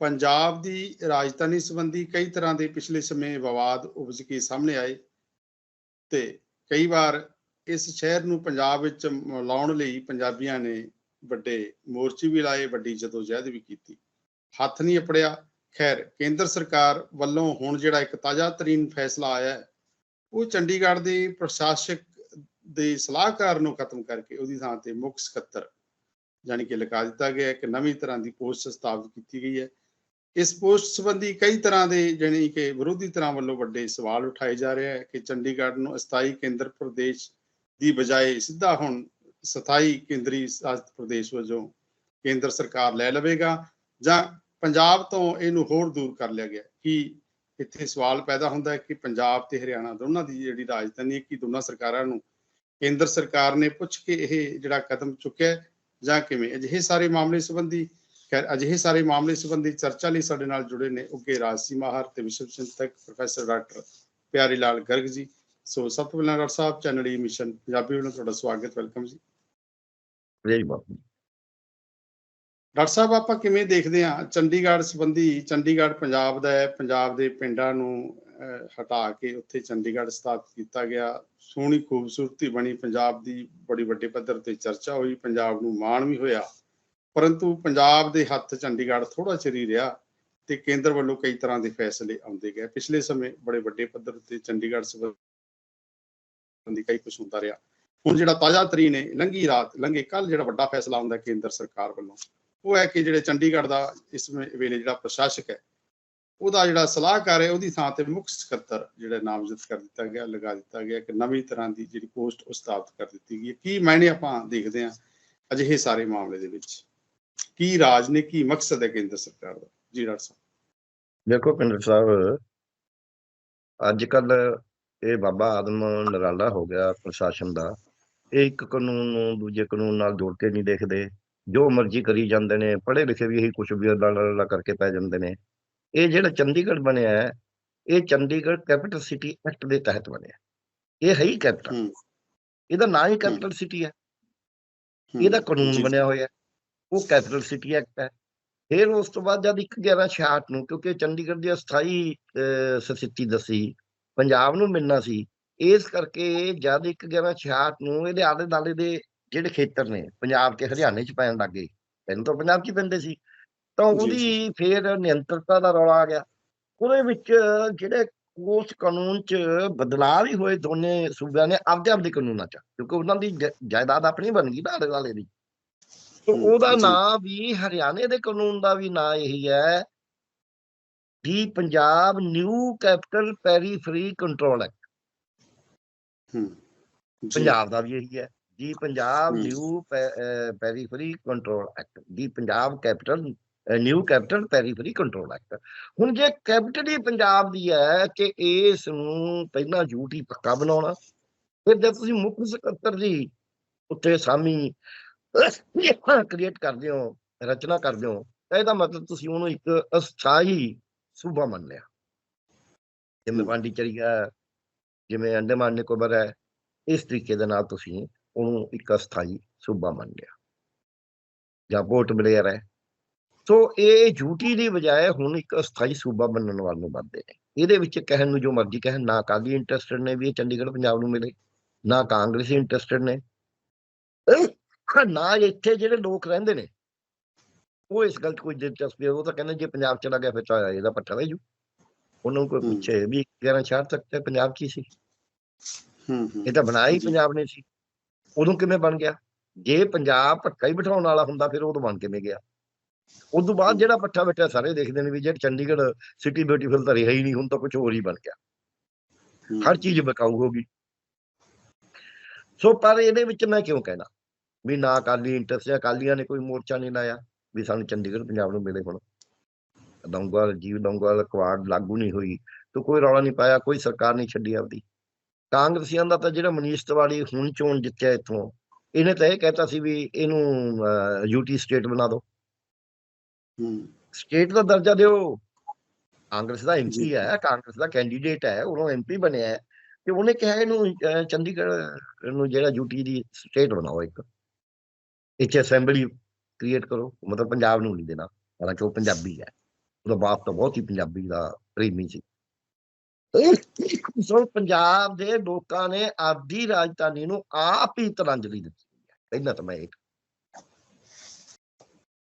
ਪੰਜਾਬ ਦੀ ਰਾਜਧਾਨੀ ਸੰਬੰਧੀ ਕਈ ਤਰ੍ਹਾਂ ਦੇ ਪਿਛਲੇ ਸਮੇਂ ਵਿਵਾਦ ਉਪਜ ਕੇ ਸਾਹਮਣੇ ਆਏ ਤੇ ਕਈ ਵਾਰ ਇਸ ਸ਼ਹਿਰ ਨੂੰ ਪੰਜਾਬ ਵਿੱਚ ਲਾਉਣ ਲਈ ਪੰਜਾਬੀਆਂ ਨੇ ਵੱਡੇ ਮੋਰਚੇ ਵੀ ਲਾਏ, ਵੱਡੀ ਜਦੋਜਹਿਦ ਵੀ ਕੀਤੀ। ਹੱਥ ਨਹੀਂ ਅਪੜਿਆ। ਖੈਰ, ਕੇਂਦਰ ਸਰਕਾਰ ਵੱਲੋਂ ਹੁਣ ਜਿਹੜਾ ਇੱਕ ਤਾਜ਼ਾ ਤਰੀਨ ਫੈਸਲਾ ਆਇਆ ਹੈ, ਉਹ ਚੰਡੀਗੜ੍ਹ ਦੇ ਪ੍ਰਸ਼ਾਸਕ ਦੇ ਸਲਾਹਕਾਰ ਨੂੰ ਖਤਮ ਕਰਕੇ ਉਹਦੀ ਥਾਂ ਤੇ ਮੁੱਖ ਸਕੱਤਰ ਯਾਨੀ ਕਿ ਲਗਾ ਦਿੱਤਾ ਗਿਆ ਇੱਕ ਨਵੀਂ ਤਰ੍ਹਾਂ ਦੀ ਪੋਸਟ ਸਥਾਪਿਤ ਕੀਤੀ ਗਈ ਹੈ। ਇਸ ਪੋਸਟ ਸੰਬੰਧੀ ਕਈ ਤਰ੍ਹਾਂ ਦੇ ਜਾਣੀ ਕਿ ਵਿਰੋਧੀ ਤਰ੍ਹਾਂ ਵੱਲੋਂ ਵੱਡੇ ਸਵਾਲ ਉਠਾਏ ਜਾ ਰਹੇ ਹੈ ਕਿ ਚੰਡੀਗੜ੍ਹ ਨੂੰ ਅਸਥਾਈ ਕੇਂਦਰ ਪ੍ਰਦੇਸ਼ ਦੀ ਬਜਾਏ ਸਿੱਧਾ ਹੁਣ ਸਥਾਈ ਕੇਂਦਰੀ ਸ਼ਾਸਿਤ ਪ੍ਰਦੇਸ਼ ਵਜੋਂ ਕੇਂਦਰ ਸਰਕਾਰ ਲੈ ਲਵੇਗਾ ਜਾਂ ਪੰਜਾਬ ਤੋਂ ਇਹਨੂੰ ਹੋਰ ਦੂਰ ਕਰ ਲਿਆ ਗਿਆ। ਕਿ ਇੱਥੇ ਸਵਾਲ ਪੈਦਾ ਹੁੰਦਾ ਹੈ ਕਿ ਪੰਜਾਬ ਤੇ ਹਰਿਆਣਾ ਦੋਨਾਂ ਦੀ ਜਿਹੜੀ ਰਾਜਧਾਨੀ ਹੈ, ਕਿ ਦੋਨਾਂ ਸਰਕਾਰਾਂ ਨੂੰ ਕੇਂਦਰ ਸਰਕਾਰ ਨੇ ਪੁੱਛ ਕੇ ਇਹ ਜਿਹੜਾ ਕਦਮ ਚੁੱਕਿਆ ਜਾਂ ਕਿਵੇਂ? ਅਜਿਹੇ ਸਾਰੇ ਮਾਮਲੇ ਸੰਬੰਧੀ ਖੈਰ ਅਜਿਹੇ ਸਾਰੇ ਮਾਮਲੇ ਸੰਬੰਧੀ ਚਰਚਾ ਲਈ ਸਾਡੇ ਨਾਲ ਜੁੜੇ ਨੇ ਉੱਗੇ ਰਾਜਸੀ ਮਾਹਰ ਤੇ ਵਿਸ਼ਵ ਚਿੰਤਕ ਪ੍ਰੋਫੈਸਰ ਡਾਕਟਰ ਪਿਆਰੀ ਲਾਲ ਗਰਗ ਜੀ। ਸੋ ਸਭ ਤੋਂ ਪਹਿਲਾਂ doctor Sahib channel E mission Punjabi ਵੱਲੋਂ ਤੁਹਾਡਾ ਸਵਾਗਤ ਵੈਲਕਮ ਜੀ। ਜੀ ਬਾਪੂ ਡਾਕਟਰ ਸਾਹਿਬ ਆਪਾਂ ਕਿਵੇਂ ਦੇਖਦੇ ਹਾਂ ਚੰਡੀਗੜ੍ਹ ਸੰਬੰਧੀ? ਚੰਡੀਗੜ੍ਹ ਪੰਜਾਬ ਦਾ ਹੈ ਪੰਜਾਬ ਦੇ ਪਿੰਡਾਂ ਨੂੰ ਹਟਾ ਕੇ ਉੱਥੇ ਚੰਡੀਗੜ੍ਹ ਸਥਾਪਿਤ ਕੀਤਾ ਗਿਆ। ਸੋਹਣੀ ਖੂਬਸੂਰਤੀ ਬਣੀ ਪੰਜਾਬ ਦੀ ਬੜੀ ਵੱਡੇ ਪੱਧਰ ਤੇ ਚਰਚਾ ਹੋਈ ਪੰਜਾਬ ਨੂੰ ਮਾਣ ਵੀ ਹੋਇਆ। ਪਰੰਤੂ ਪੰਜਾਬ ਦੇ ਹੱਥ ਚੰਡੀਗੜ੍ਹ ਥੋੜਾ ਚਿਰ ਹੀ ਰਿਹਾ ਤੇ ਕੇਂਦਰ ਵੱਲੋਂ ਕਈ ਤਰ੍ਹਾਂ ਦੇ ਫੈਸਲੇ ਆਉਂਦੇ ਗਏ। ਪਿਛਲੇ ਸਮੇਂ ਬੜੇ ਵੱਡੇ ਪੱਧਰ ਤੇ ਚੰਡੀਗੜ੍ਹ ਸੰਬੰਧੀ ਕਈ ਕੁਝ ਹੁੰਦਾ ਰਿਹਾ। ਹੁਣ ਜਿਹੜਾ ਤਾਜ਼ਾ ਤਰੀਨ ਹੈ ਲੰਘੀ ਰਾਤ, ਲੰਘੇ ਕੱਲ ਜਿਹੜਾ ਵੱਡਾ ਫੈਸਲਾ ਆਉਂਦਾ ਕੇਂਦਰ ਸਰਕਾਰ ਵੱਲੋਂ, ਉਹ ਹੈ ਕਿ ਜਿਹੜੇ ਚੰਡੀਗੜ੍ਹ ਦਾ ਇਸ ਵੇਲੇ ਜਿਹੜਾ ਪ੍ਰਸ਼ਾਸਕ ਹੈ, ਉਹਦਾ ਜਿਹੜਾ ਸਲਾਹਕਾਰ ਹੈ, ਉਹਦੀ ਥਾਂ ਤੇ ਮੁੱਖ ਸਕੱਤਰ ਜਿਹੜਾ ਨਾਮਜ਼ਦ ਕਰ ਦਿੱਤਾ ਗਿਆ, ਲਗਾ ਦਿੱਤਾ ਗਿਆ ਕਿ ਨਵੀਂ ਤਰ੍ਹਾਂ ਦੀ ਜਿਹੜੀ ਪੋਸਟ ਉਹ ਸਥਾਪਿਤ ਕਰ ਦਿੱਤੀ ਗਈ ਹੈ। ਕੀ ਮਾਇਨੇ ਆਪਾਂ ਦੇਖਦੇ ਹਾਂ ਅਜਿਹੇ ਸਾਰੇ ਮਾਮਲੇ ਦੇ ਵਿੱਚ? ਕੀ ਰਾਜ ਨੇ ਕੀ ਮਕਸਦ ਹੈ ਕੇਂਦਰ ਸਰਕਾਰ ਦਾ? ਜੀ ਡਾਕਟਰ ਸਾਹਿਬ। ਦੇਖੋ ਪਿੰਡਰ ਸਾਹਿਬ ਅੱਜ ਕੱਲ ਇਹ ਬਾਬਾ ਆਦਮ ਨਰਾਲਾ ਹੋ ਗਿਆ ਪ੍ਰਸ਼ਾਸਨ ਦਾ। ਇਹ ਇੱਕ ਕਾਨੂੰਨ ਨੂੰ ਦੂਜੇ ਕਾਨੂੰਨ ਨਾਲ ਜੋੜ ਕੇ ਨਹੀਂ ਦੇਖਦੇ। ਜੋ ਮਰਜ਼ੀ ਕਰੀ ਜਾਂਦੇ ਨੇ ਪੜ੍ਹੇ ਲਿਖੇ ਵੀ ਇਹੀ ਕੁਝ ਵੀ ਲਾ ਕਰਕੇ ਪੈ ਜਾਂਦੇ ਨੇ। ਇਹ ਜਿਹੜਾ ਚੰਡੀਗੜ੍ਹ ਬਣਿਆ ਹੈ ਇਹ ਚੰਡੀਗੜ੍ਹ ਕੈਪੀਟਲ ਸਿਟੀ ਐਕਟ ਦੇ ਤਹਿਤ ਬਣਿਆ। ਇਹ ਹੈ ਹੀ ਕੈਪੀਟਲ। ਇਹਦਾ ਨਾਂ ਹੀ ਕੈਪੀਟਲ ਸਿਟੀ ਹੈ। ਇਹਦਾ ਕਾਨੂੰਨ ਬਣਿਆ ਹੋਇਆ ਹੈ। ਉਹ ਕੈਪੀਟਲ ਸਿਟੀ ਐਕਟ ਹੈ। ਫਿਰ ਉਸ ਤੋਂ ਬਾਅਦ ਜਦ 1166 ਨੂੰ ਕਿਉਂਕਿ ਚੰਡੀਗੜ੍ਹ ਦੀ ਅਸਥਾਈ ਸਥਿਤੀ ਦੱਸੀ ਪੰਜਾਬ ਨੂੰ ਮਿਲਣਾ ਸੀ ਇਸ ਕਰਕੇ ਜਦ 1166 ਨੂੰ ਇਹਦੇ ਆਲੇ ਦਾਲੇ ਦੇ ਜਿਹੜੇ ਖੇਤਰ ਨੇ ਪੰਜਾਬ ਤੇ ਹਰਿਆਣੇ ਚ ਪੈਣ ਲੱਗ ਗਏ ਪਹਿਲਾਂ ਤਾਂ ਪੰਜਾਬ ਚ ਪੈਂਦੇ ਸੀ। ਤਾਂ ਉਹਦੀ। ਫਿਰ ਨਿਯੰਤਰਤਾ ਦਾ ਰੌਲਾ ਆ ਗਿਆ। ਉਹਦੇ ਵਿੱਚ ਜਿਹੜੇ ਉਸ ਕਾਨੂੰਨ ਚ ਬਦਲਾਅ ਵੀ ਹੋਏ ਦੋਨੇ ਸੂਬਿਆਂ ਨੇ ਆਪਦੇ ਆਪਦੇ ਕਾਨੂੰਨਾਂ ਚ ਕਿਉਂਕਿ ਉਹਨਾਂ ਦੀ ਜਾਇਦਾਦ ਆਪਣੀ ਬਣ ਗਈ ਨਾ ਆਲੇ ਦੁਆਲੇ ਦੀ। ਉਹਦਾ ਜੀ। ਨਾਂ ਵੀ ਹਰਿਆਣੇ ਦੇ ਕਾਨੂੰਨ ਦਾ ਵੀ ਨਾਂ ਇਹੀ ਹੈ ਵੀ Punjab new capital periphery control act ਹੂੰ ਜੀ, ਪੰਜਾਬ ਦਾ ਵੀ ਇਹੀ ਹੈ ਜੀ Punjab. New periphery control act ਦੀ Punjab capital new capital periphery control act ਹੁਣ ਜੇ ਕੈਪੀਟਲ ਹੀ ਪੰਜਾਬ ਦੀ ਹੈ ਕਿ ਇਸ ਨੂੰ ਪਹਿਲਾਂ ਯੂਟੀ ਪੱਕਾ ਬਣਾਉਣਾ ਫਿਰ ਜਦ ਤੁਸੀਂ ਮੁੱਖ ਸਕੱਤਰ ਦੀ ਉੱਤੇ ਸਾਮੀ ਕ੍ਰੀਏਟ ਕਰਦੇ ਹੋ ਰਚਨਾ ਕਰਦੇ ਹੋ ਤਾਂ ਇਹਦਾ ਮਤਲਬ ਤੁਸੀਂ ਉਹਨੂੰ ਇੱਕ ਅਸਥਾਈ ਸੂਬਾ ਮੰਨ ਲਿਆ। ਜਿਵੇਂ ਹੂੰ। ਪਾਂਡੀਚੇਰੀ ਹੈ ਜਿਵੇਂ ਅੰਡੇਮਾਨ ਨਿਕੋਬਰ ਹੈ ਇਸ ਤਰੀਕੇ ਦੇ ਨਾਲ ਤੁਸੀਂ ਉਹਨੂੰ ਇੱਕ ਅਸਥਾਈ ਸੂਬਾ ਮੰਨ ਲਿਆ। ਜਾਂ ਪੋਰਟ ਬਲੇਅਰ ਹੈ। ਸੋ ਇਹ ਝੂਠੀ ਦੀ ਬਜਾਏ ਹੁਣ ਇੱਕ ਅਸਥਾਈ ਸੂਬਾ ਬਣਨ ਵੱਲ ਨੂੰ ਵੱਧਦੇ ਨੇ। ਇਹਦੇ ਵਿੱਚ ਕਹਿਣ ਨੂੰ ਜੋ ਮਰਜ਼ੀ ਕਹਿਣ ਨਾ ਅਕਾਲੀ ਇੰਟਰਸਟਡ ਨੇ ਵੀ ਇਹ ਚੰਡੀਗੜ੍ਹ ਪੰਜਾਬ ਨੂੰ ਮਿਲੇ ਨਾ ਕਾਂਗਰਸੀ ਇੰਟਰਸਟਡ ਨੇ। ਨਾ ਇੱਥੇ ਜਿਹੜੇ ਲੋਕ ਰਹਿੰਦੇ ਨੇ ਉਹ ਇਸ ਗੱਲ 'ਚ ਕੋਈ ਦਿਲਚਸਪੀ ਉਹ ਤਾਂ ਕਹਿੰਦੇ ਜੇ ਪੰਜਾਬ ਚਲਾ ਗਿਆ ਫਿਰ ਤਾਂ ਇਹਦਾ ਪੱਠਾ ਵਹਿ ਜੂ। ਉਹਨਾਂ ਨੂੰ ਕੋਈ। ਪੁੱਛੇ ਵੀ 11 ਛਾੜ ਤੱਕ ਤੇ ਪੰਜਾਬ ਕੀ ਸੀ? ਹੂੰ ਇਹ ਤਾਂ ਬਣਾਇਆ ਹੀ। ਪੰਜਾਬ ਨੇ ਸੀ। ਉਦੋਂ ਕਿਵੇਂ ਬਣ ਗਿਆ? ਜੇ ਪੰਜਾਬ ਪੱਕਾ ਹੀ ਬਿਠਾਉਣ ਵਾਲਾ ਹੁੰਦਾ ਫਿਰ ਉਦੋਂ ਬਣ ਕਿਵੇਂ ਗਿਆ? ਉਸ ਤੋਂ ਬਾਅਦ। ਜਿਹੜਾ ਪੱਠਾ ਬੈਠਾ ਸਾਰੇ ਦੇਖਦੇ ਨੇ ਵੀ ਜੇ ਚੰਡੀਗੜ੍ਹ ਸਿਟੀ ਬਿਊਟੀਫੁਲ ਤਾਂ ਰਿਹਾ ਹੀ ਨਹੀਂ ਹੁਣ ਤਾਂ ਕੁਝ ਹੋਰ ਹੀ ਬਣ ਗਿਆ। ਹਰ ਚੀਜ਼ ਬਕਾਊ ਹੋ ਗਈ। ਸੋ ਪਰ ਇਹਦੇ ਵਿੱਚ ਮੈਂ ਕਿਉਂ ਕਹਿਣਾ? ਵੀ ਨਾ ਅਕਾਲੀ ਇੰਟਰਸਟ ਅਕਾਲੀਆਂ ਨੇ ਕੋਈ ਮੋਰਚਾ ਨਹੀਂ ਲਾਇਆ ਵੀ ਸਾਨੂੰ ਚੰਡੀਗੜ੍ਹ ਪੰਜਾਬ ਨੂੰ ਮਿਲੇ ਹੁਣ। ਡੋਂਗਵਾਲ ਜੀਵ ਡੋਂਗਵਾਲ ਕੁਆਡ ਲਾਗੂ ਨਹੀਂ ਹੋਈ ਤਾਂ ਕੋਈ ਰੌਲਾ ਨਹੀਂ ਪਾਇਆ ਕੋਈ ਸਰਕਾਰ ਨਹੀਂ ਛੱਡੀ ਆਪਦੀ। ਕਾਂਗਰਸੀਆਂ ਦਾ ਤਾਂ ਜਿਹੜਾ ਮਨੀਸ਼ ਤਿਵਾੜੀ ਹੁਣ ਚੋਣ ਜਿੱਤਿਆ ਇੱਥੋਂ ਇਹਨੇ ਤਾਂ ਇਹ ਕਹਿਤਾ ਸੀ ਵੀ ਇਹਨੂੰ ਯੂਟੀ ਸਟੇਟ ਬਣਾ ਦਿਓ। ਹੂੰ। ਸਟੇਟ ਦਾ ਦਰਜਾ ਦਿਓ। ਕਾਂਗਰਸ ਦਾ ਜੀ। ਐਮਪੀ ਹੈ ਕਾਂਗਰਸ ਦਾ ਕੈਂਡੀਡੇਟ ਹੈ ਉਹਨੂੰ ਐਮਪੀ ਬਣਿਆ ਹੈ। ਤੇ ਉਹਨੇ ਕਿਹਾ ਇਹਨੂੰ ਚੰਡੀਗੜ੍ਹ ਨੂੰ ਜਿਹੜਾ ਯੂਟੀ ਦੀ ਸਟੇਟ ਬਣਾਓ ਇੱਕ। ਇੱਥੇ ਅਸੈਂਬਲੀ ਕ੍ਰੀਏਟ ਕਰੋ ਮਤਲਬ ਪੰਜਾਬ ਨੂੰ ਨਹੀਂ ਦੇਣਾ ਹਾਲਾਂਕਿ ਉਹ ਪੰਜਾਬੀ ਹੈ। ਉਹਦਾ ਬਾਪ ਤਾਂ ਬਹੁਤ ਹੀ ਪੰਜਾਬੀ ਦਾ ਪ੍ਰੇਮੀ ਸੀ। ਸੋ ਪੰਜਾਬ ਦੇ ਲੋਕਾਂ ਨੇ ਆਪਦੀ ਰਾਜਧਾਨੀ ਨੂੰ ਆਪ ਹੀ ਤਰਾਂਜਲੀ ਦਿੱਤੀ ਹੈ। ਪਹਿਲਾਂ ਤਾਂ ਮੈਂ ਇਹ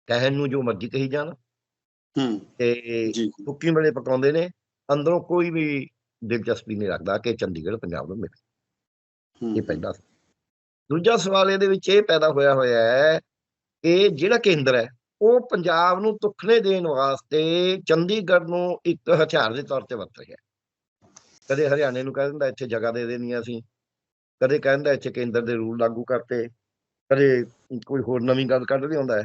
ਕਹਿਣ ਨੂੰ ਜੋ ਮਰਜ਼ੀ ਕਹੀ ਜਾਣ। ਹੂੰ। ਤੇ ਸੁੱਕੀ ਵੇਲੇ ਪਕਾਉਂਦੇ ਨੇ ਅੰਦਰੋਂ ਕੋਈ ਵੀ ਦਿਲਚਸਪੀ ਨਹੀਂ ਰੱਖਦਾ ਕਿ ਚੰਡੀਗੜ੍ਹ ਪੰਜਾਬ ਨੂੰ ਮਿਲੇ। ਇਹ ਪਹਿਲਾ ਦੂਜਾ ਸਵਾਲ ਇਹਦੇ ਵਿੱਚ ਇਹ ਪੈਦਾ ਹੋਇਆ ਹੋਇਆ ਹੈ ਕਿ ਜਿਹੜਾ ਕੇਂਦਰ ਹੈ, ਉਹ ਪੰਜਾਬ ਨੂੰ ਤੁਖਲੇ ਦੇਣ ਵਾਸਤੇ ਚੰਡੀਗੜ੍ਹ ਨੂੰ ਇੱਕ ਹਥਿਆਰ ਦੇ ਤੌਰ ਤੇ ਵਰਤ ਰਿਹਾ ਕਦੇ ਹਰਿਆਣੇ ਨੂੰ ਕਹਿ ਦਿੰਦਾ ਇੱਥੇ ਜਗ੍ਹਾ ਦੇ ਦੇਣੀ ਅਸੀਂ, ਕਦੇ ਕਹਿੰਦਾ ਇੱਥੇ ਕੇਂਦਰ ਦੇ ਰੂਲ ਲਾਗੂ ਕਰਤੇ, ਕਦੇ ਕੋਈ ਹੋਰ ਨਵੀਂ ਗੱਲ ਕੱਢ ਲਿਆਉਂਦਾ ਹੈ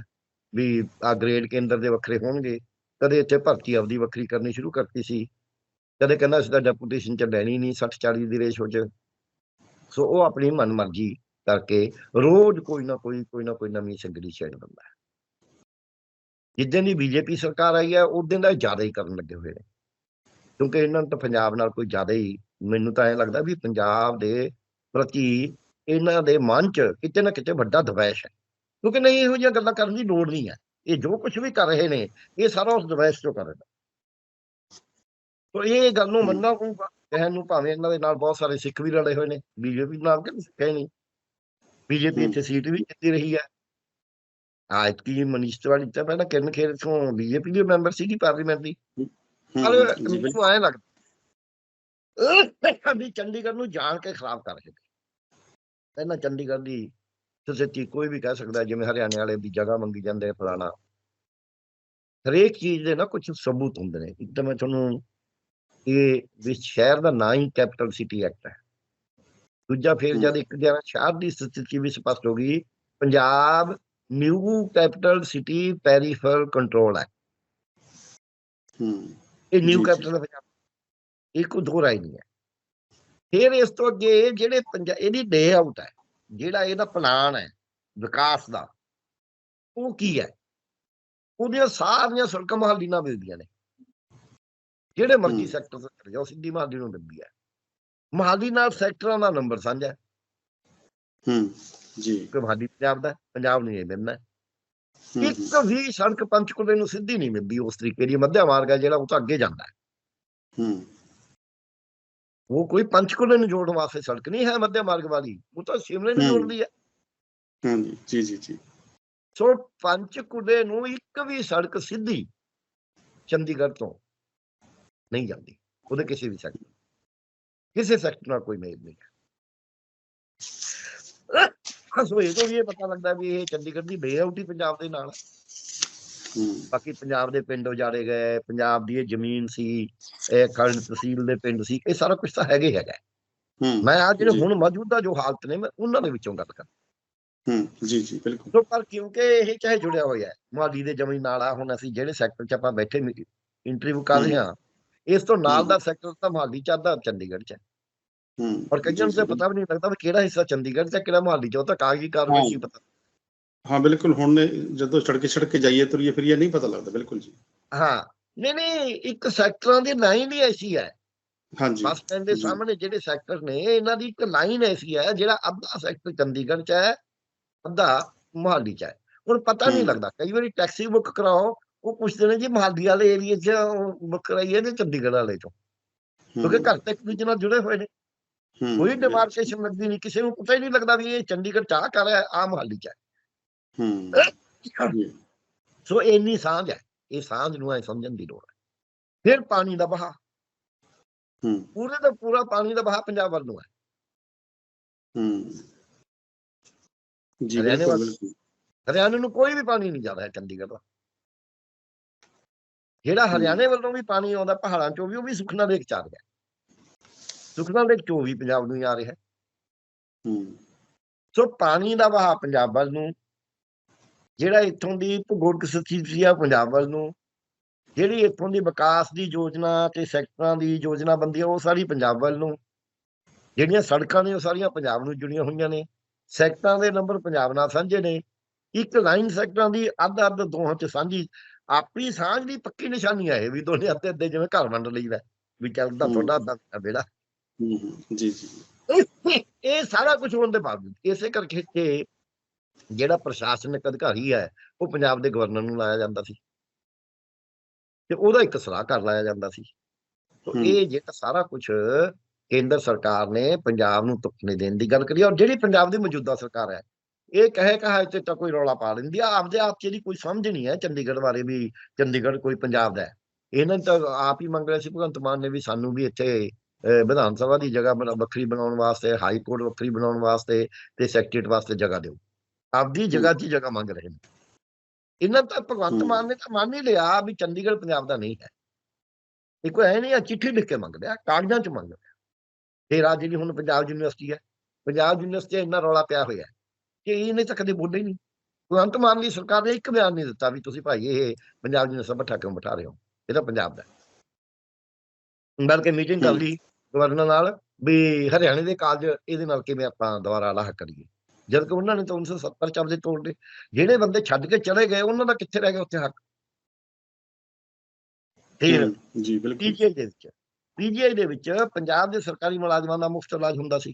ਵੀ ਆ ਗ੍ਰੇਡ ਕੇਂਦਰ ਦੇ ਵੱਖਰੇ ਹੋਣਗੇ, ਕਦੇ ਇੱਥੇ ਭਰਤੀ ਆਪਦੀ ਵੱਖਰੀ ਕਰਨੀ ਸ਼ੁਰੂ ਕਰਤੀ ਸੀ, ਕਦੇ ਕਹਿੰਦਾ ਅਸੀਂ ਤਾਂ ਡੈਪੂਟੇਸ਼ਨ ਚ ਲੈਣੀ ਨਹੀਂ 60 40 ਦੀ ਰੇਸ਼ੋ ਚ। ਸੋ ਉਹ ਆਪਣੀ ਮਨਮਰਜ਼ੀ ਕਰਕੇ ਰੋਜ਼ ਕੋਈ ਨਾ ਕੋਈ ਕੋਈ ਨਾ ਕੋਈ ਨਵੀਂ ਸੰਗੜੀ ਛੇੜ ਦਿੰਦਾ ਹੈ। ਜਿੱਦਾਂ ਦੀ ਬੀਜੇਪੀ ਸਰਕਾਰ ਆਈ ਹੈ ਉਦੋਂ ਦਾ ਜ਼ਿਆਦਾ ਹੀ ਕਰਨ ਲੱਗੇ ਹੋਏ ਨੇ। ਕਿਉਂਕਿ ਇਹਨਾਂ ਨੂੰ ਤਾਂ ਪੰਜਾਬ ਨਾਲ ਕੋਈ ਜ਼ਿਆਦਾ ਹੀ, ਮੈਨੂੰ ਤਾਂ ਐਂ ਲੱਗਦਾ ਵੀ ਪੰਜਾਬ ਦੇ ਪ੍ਰਤੀ ਇਹਨਾਂ ਦੇ ਮਨ 'ਚ ਕਿਤੇ ਨਾ ਕਿਤੇ ਵੱਡਾ ਦਵੈਸ਼ ਹੈ। ਕਿਉਂਕਿ ਨਹੀਂ ਇਹੋ ਜਿਹੀਆਂ ਗੱਲਾਂ ਕਰਨ ਦੀ ਲੋੜ ਨਹੀਂ ਹੈ। ਇਹ ਜੋ ਕੁਝ ਵੀ ਕਰ ਰਹੇ ਨੇ, ਇਹ ਸਾਰਾ ਉਸ ਦਵੈਸ਼ ਤੋਂ ਕਰ ਰਹੇ ਨੇ। ਤੋ ਇਹ ਗੱਲ ਨੂੰ ਮੰਨਣਾ ਪਊਗਾ। ਕਹਿਣ ਨੂੰ ਭਾਵੇਂ ਇਹਨਾਂ ਦੇ ਨਾਲ ਬਹੁਤ ਸਾਰੇ ਸਿੱਖ ਵੀ ਰਲੇ ਹੋਏ ਨੇ, ਬੀਜੇਪੀ ਨਾਲ ਕਿ ਸਿੱਖੇ ਨਹੀਂ। ਬੀਜੇਪੀ ਹੂੰ। ਇੱਥੇ ਸੀਟ ਵੀ ਜਿੱਤੀ ਰਹੀ ਹੈ ਆਇਤ ਕੀ ਮਨੀਸ਼ ਤਿਵਾੜੀ ਤਾਂ ਪਹਿਲਾਂ ਕਿਰਨ ਖੇਰ ਤੋਂ ਬੀਜੇਪੀ ਦੀ ਮੈਂਬਰ ਸੀਗੀ ਪਾਰਲੀਮੈਂਟ ਦੀ। ਪਰ ਮੈਨੂੰ ਐਂ ਲੱਗਦਾ ਵੀ ਚੰਡੀਗੜ੍ਹ ਨੂੰ ਜਾਣ ਕੇ ਖਰਾਬ ਕਰ ਰਹੇ ਪਹਿਲਾਂ ਚੰਡੀਗੜ੍ਹ ਦੀ ਸਥਿਤੀ ਕੋਈ ਵੀ ਕਹਿ ਸਕਦਾ ਜਿਵੇਂ ਹਰਿਆਣੇ ਵਾਲੇ ਦੀ ਜਗ੍ਹਾ ਮੰਗੀ ਜਾਂਦੇ ਫਲਾਣਾ। ਹਰੇਕ ਚੀਜ਼ ਦੇ ਨਾ ਕੁਝ ਸਬੂਤ ਹੁੰਦੇ ਨੇ। ਇੱਕ ਤਾਂ ਮੈਂ ਤੁਹਾਨੂੰ ਇਹ ਵੀ ਸ਼ਹਿਰ ਦਾ ਨਾਂ ਹੀ ਕੈਪੀਟਲ ਸਿਟੀ ਐਕਟ ਹੈ। ਦੂਜਾ ਫਿਰ। ਜਦ ਇੱਕ ਜਣਾ ਸ਼ਹਿਰ ਦੀ ਸਥਿਤੀ ਵੀ ਸਪਸ਼ਟ ਹੋ ਗਈ Punjab new capital city periphery control ਹੈ ਹੂੰ। ਇਹ ਨਿਊ। ਕੈਪੀਟਲ ਹੈ ਪੰਜਾਬ। ਇਹ ਕੋਈ ਦੋ ਰਾਏ ਨਹੀਂ ਹੈ। ਫਿਰ ਇਸ ਤੋਂ ਅੱਗੇ ਜਿਹੜੇ ਪੰਜਾਬ ਇਹਦੀ ਡੇ ਆਊਟ ਹੈ ਜਿਹੜਾ ਇਹਦਾ ਪਲਾਨ ਹੈ ਵਿਕਾਸ ਦਾ ਉਹ ਕੀ ਹੈ? ਉਹਦੀਆਂ ਸਾਰੀਆਂ ਸੜਕਾਂ ਮਹੱਲੀ ਨਾਲ ਮਿਲਦੀਆਂ ਨੇ। ਜਿਹੜੇ ਮਰਜ਼ੀ। ਸੈਕਟਰ ਤੋਂ ਚਲੇ ਜਾਓ ਸਿੱਧੀ ਮਹੱਲੀ ਨੂੰ ਮਿਲਦੀ ਹੈ। ਮਹੱਲੀ ਨਾਲ ਸੈਕਟਰਾਂ ਦਾ ਨੰਬਰ ਸਾਂਝਾ ਹੈ। ਹੂੰ ਜੀ। ਕਿ ਮਹੱਲੀ ਪੰਜਾਬ ਦਾ ਹੈ, ਪੰਜਾਬ ਨੂੰ ਇਹ ਮਿਲਣਾ ਹੈ। ਹੂੰ, ਹੂੰ, ਇੱਕ ਵੀ ਸੜਕ ਪੰਚਕੂਲੇ ਨੂੰ ਸਿੱਧੀ ਨਹੀਂ ਮਿਲਦੀ ਉਸ ਤਰੀਕੇ ਦੀ। ਮੱਧਿਆ ਮਾਰਗ ਹੈ ਜਿਹੜਾ ਉਹ ਤਾਂ ਅੱਗੇ ਜਾਂਦਾ ਹੈ। ਹੂੰ। ਉਹ ਕੋਈ ਪੰਚਕੂਲੇ ਨੂੰ ਜੋੜਨ ਵਾਸਤੇ ਸੜਕ ਨਹੀਂ ਹੈ ਮੱਧਿਆ ਮਾਰਗ ਵਾਲੀ। ਉਹ ਤਾਂ ਸ਼ਿਮਲੇ ਨੂੰ ਹੂੰ। ਜੋੜਦੀ ਹੈ। ਹਾਂਜੀ ਜੀ ਜੀ ਜੀ ਸੋ ਪੰਚਕੂਲੇ ਨੂੰ ਇੱਕ ਵੀ ਸੜਕ ਸਿੱਧੀ ਚੰਡੀਗੜ੍ਹ ਤੋਂ ਨਹੀਂ ਜਾਂਦੀ। ਉਹਦੇ ਕਿਸੇ ਵੀ ਸੈਕਟਰ ਕਿਸੇ ਸੈਕਟਰ ਨਾਲ ਕੋਈ ਮੇਲ ਨਹੀਂ ਹੈ ਸੋ ਇਹ ਤੋਂ ਵੀ ਇਹ ਪਤਾ ਲੱਗਦਾ ਵੀ ਇਹ ਚੰਡੀਗੜ੍ਹ ਦੀ ਬੇਆਊਟੀ ਪੰਜਾਬ ਦੇ ਨਾਲ ਬਾਕੀ ਪੰਜਾਬ ਦੇ ਪਿੰਡ ਉਜਾੜੇ ਗਏ ਪੰਜਾਬ ਦੀ ਇਹ ਜ਼ਮੀਨ ਸੀ ਇਹ ਖੰਡ ਤਹਿਸੀਲ ਦੇ ਪਿੰਡ ਸੀ ਇਹ ਸਾਰਾ ਕੁਝ ਤਾਂ ਹੈਗੇ ਹੈਗਾ ਹੂੰ ਮੈਂ ਆ ਜਿਹੜੇ। ਹੁਣ ਮੌਜੂਦਾ ਜੋ ਹਾਲਤ ਨੇ ਮੈਂ ਉਹਨਾਂ ਦੇ ਵਿੱਚੋਂ ਗੱਲ ਕਰ ਹੂੰ ਜੀ ਜੀ ਬਿਲਕੁਲ ਸੋ ਪਰ ਕਿਉਂਕਿ ਇਹ ਚਾਹੇ ਜੁੜਿਆ ਹੋਇਆ ਹੈ ਮੁਹਾਲੀ ਦੇ ਜ਼ਮੀਨ ਨਾਲ ਆ ਹੁਣ ਅਸੀਂ ਜਿਹੜੇ ਸੈਕਟਰ 'ਚ ਆਪਾਂ ਬੈਠੇ ਇੰਟਰਵਿਊ ਕਰ ਰਹੇ ਹਾਂ ਇਸ ਤੋਂ ਨਾਲ ਦਾ ਸੈਕਟਰ ਤਾਂ ਮੁਹਾਲੀ 'ਚ ਆਦਾ ਚੰਡੀਗੜ੍ਹ 'ਚ ਹੈ। ਔਰ ਕਈਆਂ ਨੂੰ ਪਤਾ ਵੀ ਨਹੀਂ ਲੱਗਦਾ ਕਿਹੜਾ ਹਿੱਸਾ ਚੰਡੀਗੜ੍ਹ 'ਚ ਕਿਹੜਾ ਮੁਹਾਲੀ 'ਚ ਉਹ ਤਾਂ ਕਾਗਜ਼ੀ ਕਾਰਵਾਈ। ਸੀ ਪਤਾ। ਹਾਂ ਬਿਲਕੁਲ ਹੁਣ ਜਦੋਂ ਸੜਕੇ ਸੜਕੇ ਜਾਈਏ ਤੁਰੀਏ ਫਿਰੀਏ ਨਹੀਂ ਪਤਾ ਲੱਗਦਾ ਬਿਲਕੁਲ ਜੀ। ਹਾਂ ਨਹੀਂ ਨਹੀਂ ਇੱਕ ਸੈਕਟਰਾਂ ਦੀ ਲਾਈਨ ਹੀ ਐਸੀ ਹੈ। ਹਾਂਜੀ। ਬੱਸ ਸਟੈਂਡ ਦੇ। ਸਾਹਮਣੇ ਜਿਹੜੇ ਸੈਕਟਰ ਨੇ ਇਹਨਾਂ ਦੀ ਇੱਕ ਲਾਈਨ ਐਸੀ ਹੈ ਜਿਹੜਾ ਅੱਧਾ ਸੈਕਟਰ ਚੰਡੀਗੜ੍ਹ 'ਚ ਹੈ ਅੱਧਾ ਮੁਹਾਲੀ 'ਚ ਹੈ। ਹੁਣ ਪਤਾ ਨਹੀਂ। ਲੱਗਦਾ ਕਈ ਵਾਰੀ ਟੈਕਸੀ ਬੁੱਕ ਕਰਾਓ ਉਹ ਪੁੱਛਦੇ ਨੇ ਜੀ ਮੁਹਾਲੀ ਵਾਲੇ ਏਰੀਆ 'ਚ ਬੁੱਕ ਕਰਾਈਏ ਤੇ ਚੰਡੀਗੜ੍ਹ ਵਾਲੇ 'ਚੋਂ? ਕਿਉਂਕਿ ਘਰ ਤੇ ਇੱਕ ਦੂਜੇ ਨਾਲ ਜੁੜੇ ਹੋਏ ਨੇ। ਕੋਈ ਡਿਮਾਰਕੇਸ਼ਨ ਲੱਗਦੀ ਨਹੀਂ ਕਿਸੇ ਨੂੰ ਪਤਾ ਹੀ ਨਹੀਂ ਲੱਗਦਾ ਵੀ ਇਹ ਚੰਡੀਗੜ੍ਹ ਚਾਹ ਕਰ ਰਿਹਾ ਆ ਮੁਹਾਲੀ 'ਚ ਹੈ। ਹੂੰ। ਜੀ, ਸੋ ਇੰਨੀ ਸਾਂਝ ਹੈ ਇਹ ਸਾਂਝ ਨੂੰ ਐ ਸਮਝਣ ਦੀ ਲੋੜ ਹੈ। ਫਿਰ ਪਾਣੀ ਦਾ ਬਹਾ ਹੂੰ। ਪੂਰੇ ਦਾ ਪੂਰਾ ਪਾਣੀ ਦਾ ਬਹਾ ਪੰਜਾਬ ਵੱਲ ਨੂੰ ਹੈ। ਹੂੰ। ਜੀ ਹਰਿਆਣੇ ਨੂੰ ਕੋਈ ਵੀ ਪਾਣੀ ਨਹੀਂ ਜਾਂਦਾ ਹੈ ਚੰਡੀਗੜ੍ਹ ਦਾ ਜਿਹੜਾ ਹਰਿਆਣੇ ਵੱਲੋਂ ਵੀ ਪਾਣੀ ਆਉਂਦਾ ਪਹਾੜਾਂ ਚੋਂ ਵੀ ਉਹ ਵੀ ਸੁਖਨਾ ਲੇਕ ਚ ਆ ਰਿਹਾ। ਸੁਖਨਾ ਲੇਕ ਚੋਂ ਵੀ ਪੰਜਾਬ ਨੂੰ ਆ ਰਿਹਾ। ਹੂੰ। ਸੋ ਪਾਣੀ ਦਾ ਵਹਾਅ ਪੰਜਾਬ ਵੱਲ ਨੂੰ ਜਿਹੜਾ ਇੱਥੋਂ ਦੀ ਭੂਗੋਲਿਕ ਸਥਿਤੀ ਆ ਪੰਜਾਬ ਵੱਲ ਨੂੰ ਜਿਹੜੀ ਇੱਥੋਂ ਦੀ ਵਿਕਾਸ ਦੀ ਯੋਜਨਾ ਤੇ ਸੈਕਟਰਾਂ ਦੀ ਯੋਜਨਾਬੰਦੀ ਆ ਉਹ ਸਾਰੀ ਪੰਜਾਬ ਵੱਲ ਨੂੰ ਜਿਹੜੀਆਂ ਸੜਕਾਂ ਨੇ ਉਹ ਸਾਰੀਆਂ ਪੰਜਾਬ ਨੂੰ ਜੁੜੀਆਂ ਹੋਈਆਂ ਨੇ। ਸੈਕਟਰਾਂ ਦੇ ਨੰਬਰ ਪੰਜਾਬ ਨਾਲ ਸਾਂਝੇ ਨੇ। ਇੱਕ ਲਾਈਨ ਸੈਕਟਰਾਂ ਦੀ ਅੱਧ ਅੱਧ ਦੋਹਾਂ ਚ ਸਾਂਝੀ ਆਪਣੀ ਸਾਂਝ ਦੀ ਪੱਕੀ ਨਿਸ਼ਾਨੀ ਇਹ ਵੀ ਦੋਨੇ ਅੱਧੇ ਅੱਧੇ ਜਿਵੇਂ ਘਰ ਵੰਡ ਲਈਦਾ ਵੀ ਚੱਲਦਾ। ਤੁਹਾਡਾ ਅੱਧਾ ਬੇੜਾ। ਜੀ ਜੀ। ਇਹ ਸਾਰਾ ਕੁਝ ਹੋਣ ਦੇ ਬਾਵਜੂਦ ਇਸੇ ਕਰਕੇ ਕਿ ਜਿਹੜਾ ਪ੍ਰਸ਼ਾਸਨਿਕ ਅਧਿਕਾਰੀ ਹੈ ਉਹ ਪੰਜਾਬ ਦੇ ਗਵਰਨਰ ਨੂੰ ਲਾਇਆ ਜਾਂਦਾ ਸੀ। ਤੇ ਉਹਦਾ ਇੱਕ ਸਲਾਹਕਾਰ ਲਾਇਆ ਜਾਂਦਾ ਸੀ। ਇਹ ਜਿਹੜਾ ਸਾਰਾ ਕੁਝ ਕੇਂਦਰ ਸਰਕਾਰ ਨੇ ਪੰਜਾਬ ਨੂੰ ਤੁਕਨੇ ਦੇਣ ਦੀ ਗੱਲ ਕਰੀ ਔਰ ਜਿਹੜੀ ਪੰਜਾਬ ਦੀ ਮੌਜੂਦਾ ਸਰਕਾਰ ਹੈ ਇਹ ਕਹੇ ਕਹਾ ਤੇ ਤਾਂ ਕੋਈ ਰੌਲਾ ਪਾ ਲੈਂਦੀ ਆ ਆਪਦੇ ਆਪ ਚ ਇਹਦੀ ਕੋਈ ਸਮਝ ਨਹੀਂ ਹੈ ਚੰਡੀਗੜ੍ਹ ਬਾਰੇ ਵੀ ਚੰਡੀਗੜ੍ਹ ਕੋਈ ਪੰਜਾਬ ਦਾ ਹੈ। ਇਹਨਾਂ ਤਾਂ ਆਪ ਹੀ ਮੰਗ ਰਿਹਾ ਸੀ ਭਗਵੰਤ ਮਾਨ ਨੇ ਵੀ ਸਾਨੂੰ ਵੀ ਇੱਥੇ ਵਿਧਾਨ ਸਭਾ ਦੀ ਜਗ੍ਹਾ ਬਣਾ- ਵੱਖਰੀ ਬਣਾਉਣ ਵਾਸਤੇ ਹਾਈ ਕੋਰਟ ਵੱਖਰੀ ਬਣਾਉਣ ਵਾਸਤੇ ਤੇ ਸੈਕਟਰੀਏਟ ਵਾਸਤੇ ਜਗ੍ਹਾ ਦਿਓ। ਆਪਦੀ ਜਗ੍ਹਾ ਦੀ ਜਗ੍ਹਾ ਮੰਗ ਰਹੇ ਨੇ। ਇਹਨਾਂ ਤਾਂ ਭਗਵੰਤ। ਮਾਨ ਨੇ ਤਾਂ ਮੰਨ ਹੀ ਲਿਆ ਵੀ ਚੰਡੀਗੜ੍ਹ ਪੰਜਾਬ ਦਾ ਨਹੀਂ ਹੈ। ਇਹ ਕੋਈ ਹੈ ਨਹੀਂ ਆ ਚਿੱਠੀ ਲਿਖ ਕੇ ਮੰਗ ਰਿਹਾ ਕਾਗਜ਼ਾਂ 'ਚ ਮੰਗ ਰਿਹਾ ਫਿਰ ਆ ਜਿਹੜੀ ਹੁਣ ਪੰਜਾਬ ਯੂਨੀਵਰਸਿਟੀ ਹੈ ਪੰਜਾਬ ਯੂਨੀਵਰਸਿਟੀ 'ਚ ਇੰਨਾ ਰੌਲਾ ਪਿਆ ਹੋਇਆ ਹੈ। ਕਿ ਇਹਨੇ ਤਾਂ ਕਦੇ ਬੋਲੇ ਹੀ ਨਹੀਂ। ਭਗਵੰਤ ਮਾਨ ਦੀ ਸਰਕਾਰ ਨੇ ਇੱਕ ਬਿਆਨ ਨਹੀਂ ਦਿੱਤਾ ਵੀ ਤੁਸੀਂ ਭਾਈ ਇਹ ਪੰਜਾਬ ਯੂਨੀਵਰਸਿਟੀ ਬਿਠਾ ਕਿਉਂ ਬਿਠਾ ਰਹੇ ਹੋ? ਇਹ ਤਾਂ ਪੰਜਾਬ ਦਾ। ਬਲਕਿ ਮੀਟਿੰਗ ਕਰ। ਲਈ ਗਵਰਨਰ ਨਾਲ ਵੀ ਹਰਿਆਣੇ ਦੇ ਕਾਲਜ ਇਹਦੇ ਨਾਲ ਕਿਵੇਂ ਆਪਾਂ ਦੁਬਾਰਾ ਲਾਹ ਕਰੀਏ? ਜਦ ਕਿ ਉਹਨਾਂ ਨੇ ਤਾਂ 1970 ਚ ਆਪਦੇ ਤੋੜ ਲਏ। ਜਿਹੜੇ ਬੰਦੇ ਛੱਡ ਕੇ ਚਲੇ ਗਏ ਉਹਨਾਂ ਦਾ ਕਿੱਥੇ ਰਹਿ ਗਿਆ ਉੱਥੇ ਹੱਕ? ਜੀ ਬਿਲਕੁਲ। ਪੀਜੀਆਈ ਦੇ ਵਿੱਚ ਪੀਜੀਆਈ ਦੇ ਵਿੱਚ ਪੰਜਾਬ ਦੇ ਸਰਕਾਰੀ ਮੁਲਾਜ਼ਮਾਂ ਦਾ ਮੁਫਤ ਇਲਾਜ ਹੁੰਦਾ ਸੀ।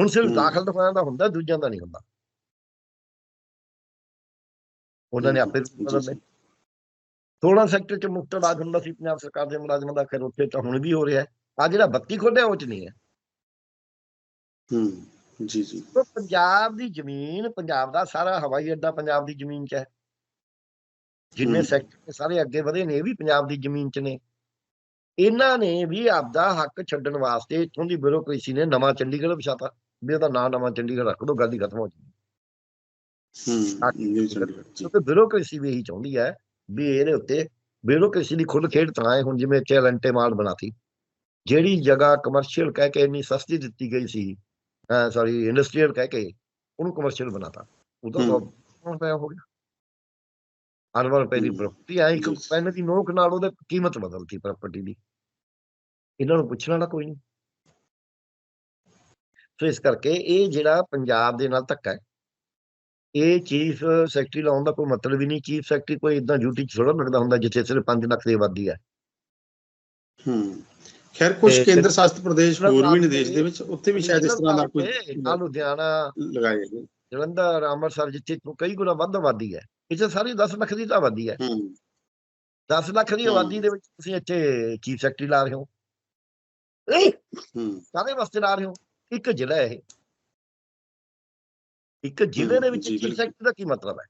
ਹੁਣ ਸਿਰਫ। ਦਾਖਲ ਦਫਾਆਂ ਦਾ ਹੁੰਦਾ ਦੂਜਿਆਂ ਦਾ ਨਹੀਂ ਹੁੰਦਾ। ਉਹਨਾਂ ਨੇ ਆਪੇ 16 ਸੈਕਟਰ ਚ ਮੁਫਤ ਇਲਾਜ ਹੁੰਦਾ ਸੀ ਪੰਜਾਬ ਸਰਕਾਰ ਦੇ ਮੁਲਾਜ਼ਮਾਂ ਦਾ ਫਿਰ ਉੱਥੇ ਤਾਂ ਹੁਣ ਵੀ ਹੋ ਰਿਹਾ ਆ ਜਿਹੜਾ 32 ਖੋਲਿਆ ਉਹ ਚ ਨਹੀਂ ਹੈ। ਹੂੰ ਜੀ ਜੀ। ਪੰਜਾਬ ਦੀ ਜ਼ਮੀਨ ਪੰਜਾਬ ਦਾ ਸਾਰਾ ਹਵਾਈ ਅੱਡਾ ਪੰਜਾਬ ਦੀ ਜ਼ਮੀਨ 'ਚ ਹੈ। ਜਿੰਨੇ। ਸੈਕਟਰ ਸਾਰੇ ਅੱਗੇ ਵਧੇ ਨੇ ਇਹ ਵੀ ਪੰਜਾਬ ਦੀ ਜ਼ਮੀਨ 'ਚ ਨੇ। ਇਹਨਾਂ ਨੇ ਵੀ ਆਪਦਾ ਹੱਕ ਛੱਡਣ ਵਾਸਤੇ ਇੱਥੋਂ ਦੀ ਬਿਊਰੋਕ੍ਰੇਸੀ ਨੇ ਨਵਾਂ ਚੰਡੀਗੜ੍ਹ ਵਿਛਾਤਾ। ਵੀ ਉਹਦਾ ਨਾਂ ਨਵਾਂ ਚੰਡੀਗੜ੍ਹ ਰੱਖ ਦੋ ਗੱਲ ਹੀ ਖਤਮ ਹੋ ਜਾਊਗੀ। ਹੂੰ ਕਿਉਂਕਿ ਬਿਊਰੋਕ੍ਰੇਸੀ ਵੀ ਇਹੀ ਚਾਹੁੰਦੀ ਹੈ ਵੀ ਇਹਦੇ ਉੱਤੇ ਬਿਊਰੋਕ੍ਰੇਸੀ ਦੀ ਖੁੱਲ ਖੇਡ ਤਾਂ ਹੈ ਹੁਣ ਜਿਵੇਂ ਐਲੈਂਟੇ ਮਾਲ ਬਣਾਤੀ। ਜਿਹੜੀ ਜਗ੍ਹਾ ਕਮਰਸ਼ੀਅਲ ਕਹਿ ਕੇ ਇੰਨੀ ਸਸਤੀ ਦਿੱਤੀ ਗਈ ਸੀ ਸੌਰੀ ਇੰਡਸਟਰੀਅਲ ਕਹਿ ਕੇ ਉਹਨੂੰ ਕਮਰਸ਼ੀਅਲ ਬਣਾਤਾ। ਉਦੋਂ। ਤਾਂ ਪਿਆ ਹੋ ਗਿਆ। ਦੀ ਹੂੰ। ਪ੍ਰਾਪਰਟੀ ਆ ਇੱਕ। ਪੈਨ ਦੀ ਨੋਕ ਨਾਲ ਉਹਦੀ ਕੀਮਤ ਬਦਲਤੀ ਪ੍ਰਾਪਰਟੀ ਦੀ। ਇਹਨਾਂ ਨੂੰ ਪੁੱਛਣ ਵਾਲਾ ਕੋਈ ਨਹੀਂ। ਸੋ ਇਸ ਕਰਕੇ ਇਹ ਜਿਹੜਾ ਪੰਜਾਬ ਦੇ ਨਾਲ ਧੱਕਾ ਹੈ ਇਹ ਚੀਫ ਸੈਕਟਰੀ ਲਾਉਣ ਦਾ ਕੋਈ ਮਤਲਬ ਹੀ ਨਹੀਂ ਚੀਫ ਸੈਕਟਰੀ ਕੋਈ ਇਦਾਂ ਡਿਊਟੀ ਚ ਥੋੜਾ ਲੱਗਦਾ ਹੁੰਦਾ ਜਿੱਥੇ ਸਿਰਫ 5 ਲੱਖ ਦੀ ਆਬਾਦੀ ਹੈ। ਹੂੰ ਖੈਰ ਕੁਝ ਕੇਂਦਰ ਸ਼ਾਸਿਤ ਪ੍ਰਦੇਸ਼ ਹੋਰ ਵੀ ਨੇ ਦੇਸ਼ ਦੇ ਵਿੱਚ ਉੱਥੇ ਵੀ ਸ਼ਾਇਦ ਇਸ ਤਰ੍ਹਾਂ ਦਾ ਕੋਈ ਆ ਲੁਧਿਆਣਾ ਲਗਾਏ ਗਏ ਜਲੰਧਰ ਅੰਮ੍ਰਿਤਸਰ ਜਿੱਥੇ ਤੋਂ ਕਈ ਗੁਣਾ ਵੱਧ ਆਬਾਦੀ ਹੈ ਇੱਥੇ ਸਾਰੀ 10 ਲੱਖ ਦੀ ਤਾਂ ਆਬਾਦੀ ਹੈ। ਹੂੰ। 10 ਲੱਖ ਦੀ। ਆਬਾਦੀ ਦੇ ਵਿੱਚ ਤੁਸੀਂ ਇੱਥੇ ਚੀਫ ਸੈਕਟਰੀ ਲਾ ਰਹੇ ਹੋ। ਹੂੰ। ਸਾਰੇ ਵਾਸਤੇ ਲਾ ਰਹੇ ਹੋ। ਇੱਕ ਜ਼ਿਲ੍ਹਾ ਇਹ। ਇੱਕ ਜ਼ਿਲ੍ਹੇ ਦੇ ਵਿੱਚ ਚੀਫ। ਸੈਕਟਰੀ ਦਾ ਕੀ ਮਤਲਬ ਹੈ?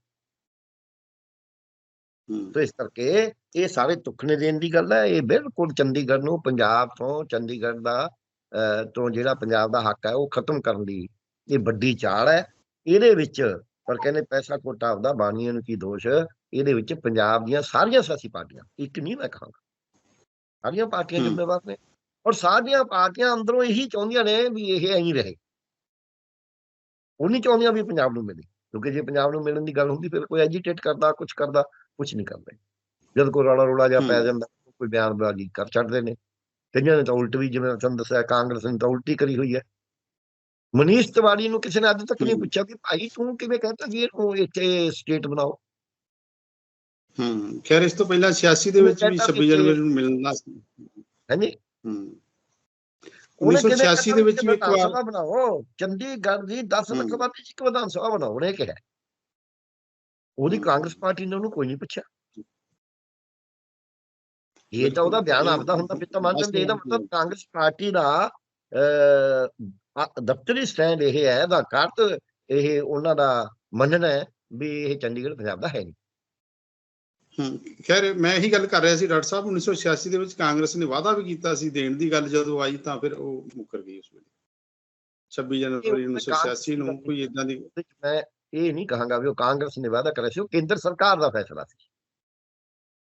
ਤੋ ਇਸ ਕਰਕੇ ਇਹ ਸਾਰੇ ਤੁਖਨੇ ਦੇਣ ਦੀ ਗੱਲ ਹੈ। ਇਹ ਬਿਲਕੁਲ ਚੰਡੀਗੜ੍ਹ ਨੂੰ ਪੰਜਾਬ ਤੋਂ ਚੰਡੀਗੜ੍ਹ ਦਾ ਤੋਂ ਜਿਹੜਾ ਪੰਜਾਬ ਦਾ ਹੱਕ ਹੈ ਉਹ ਖਤਮ ਕਰਨ ਦੀ ਇਹ ਵੱਡੀ ਚਾਲ ਹੈ। ਇਹਦੇ ਵਿੱਚ ਪਰ ਕਹਿੰਦੇ ਪੈਸਾ ਕੋਟਾ ਆਪਦਾ ਬਾਣੀਆਂ ਨੂੰ ਕੀ ਦੋਸ਼? ਇਹਦੇ ਵਿੱਚ ਪੰਜਾਬ ਦੀਆਂ ਸਾਰੀਆਂ ਸਿਆਸੀ ਪਾਰਟੀਆਂ ਇੱਕ ਨਹੀਂ ਮੈਂ ਕਹਾਂਗਾ। ਸਾਰੀਆਂ ਪਾਰਟੀਆਂ। ਜ਼ਿੰਮੇਵਾਰ ਨੇ। ਔਰ ਸਾਰੀਆਂ ਪਾਰਟੀਆਂ ਅੰਦਰੋਂ ਇਹੀ ਚਾਹੁੰਦੀਆਂ ਨੇ ਵੀ ਇਹ ਐਂ ਰਹੇ। ਉਹ ਨਹੀਂ ਚਾਹੁੰਦੀਆਂ ਵੀ ਪੰਜਾਬ ਨੂੰ ਮਿਲੇ ਕਿਉਂਕਿ ਜੇ ਪੰਜਾਬ ਨੂੰ ਮਿਲਣ ਦੀ ਗੱਲ ਹੁੰਦੀ ਫਿਰ ਕੋਈ ਐਜੀਟੇਟ ਕਰਦਾ ਕੁਝ ਕਰਦਾ ਕੁਝ ਨਹੀਂ ਕਰਦੇ। ਜਦ ਕੋਈ ਰੌਲਾ ਰੌਲਾ ਜਿਹਾ ਪੈ। ਜਾਂਦਾ ਕੋਈ ਬਿਆਨਬਾਜ਼ੀ ਕਰ ਛੱਡਦੇ ਨੇ ਕਈਆਂ ਨੇ ਤਾਂ ਉਲਟ ਵੀ ਜਿਵੇਂ ਤੁਹਾਨੂੰ ਦੱਸਿਆ ਕਾਂਗਰਸ ਨੇ ਤਾਂ ਉਲਟੀ ਕਰੀ ਹੋਈ ਹੈ। ਮਨੀਸ਼ ਤਿਵਾੜੀ ਨੂੰ ਕਿਸੇ ਨੇ ਅੱਜ ਤੱਕ ਨਹੀਂ। ਪੁੱਛਿਆ ਕਿ ਭਾਈ ਤੂੰ ਕਿਵੇਂ ਕਹਿੰਦਾ ਜੀ ਇਹਨੂੰ ਇੱਥੇ ਸਟੇਟ ਬਣਾਓ? ਹੂੰ ਖੈਰ ਇਸ ਤੋਂ ਪਹਿਲਾਂ 86 ਦੇ ਵਿੱਚ ਵੀ ਕਹਿੰਦਾ 26 ਕਿ ਜਨਵਰੀ ਨੂੰ ਮਿਲਣਾ ਸੀ। ਹਾਂਜੀ ਹੂੰ। ਉਹਨੇ ਕਿਹਨੇ 1986 ਦੇ ਵਿੱਚ ਵੀ ਇੱਕ ਵਾਰ ਸਭਾ ਬਣਾਓ? ਚੰਡੀਗੜ੍ਹ ਦੀ 10 ਲੱਖ। ਆਬਾਦੀ ਚ ਇੱਕ ਵਿਧਾਨ ਸਭਾ ਬਣਾਓ ਉਹਨੇ ਕਿਹਾ। ਉਹਦੀ। ਕਾਂਗਰਸ ਪਾਰਟੀ ਨੇ ਉਹਨੂੰ ਕੋਈ ਨਹੀਂ ਪੁੱਛਿਆ। ਇਹ ਤਾਂ ਉਹਦਾ ਬਿਆਨ ਆਪਦਾ ਹੁੰਦਾ ਫਿਰ ਤਾਂ ਮੰਨ ਲੈਂਦੇ ਇਹਦਾ ਮਤਲਬ ਕਾਂਗਰਸ ਪਾਰਟੀ ਦਾ ਦਫ਼ਤਰੀ ਸਟੈਂਡ ਇਹ ਹੈ ਦਾ ਕਾਰਤ ਇਹ ਉਹਨਾਂ ਦਾ ਮੰਨਣਾ ਹੈ ਵੀ ਇਹ ਚੰਡੀਗੜ੍ਹ ਪੰਜਾਬ ਦਾ ਹੈ ਨਹੀਂ। ਖੈਰ ਮੈਂ ਇਹੀ ਗੱਲ ਕਰ ਰਿਹਾ ਸੀ ਡਾਕਟਰ ਸਾਹਿਬ 1986 ਦੇ ਵਿੱਚ ਕਾਂਗਰਸ ਨੇ ਵਾਅਦਾ ਵੀ ਕੀਤਾ ਸੀ ਦੇਣ ਦੀ ਗੱਲ ਜਦੋਂ ਆਈ ਤਾਂ ਫਿਰ ਉਹ ਮੁੱਕਰ ਗਈ ਉਸ ਵੇਲੇ। 26 ਜਨਵਰੀ 1986 ਨੂੰ ਕੋਈ ਇਦਾਂ ਦੀ ਮੈਂ ਇਹ ਨਹੀਂ ਕਹਾਂਗਾ ਵੀ ਉਹ ਕਾਂਗਰਸ ਨੇ ਵਾਅਦਾ ਕਰਿਆ ਸੀ ਉਹ ਕੇਂਦਰ ਸਰਕਾਰ ਦਾ ਫੈਸਲਾ ਸੀ।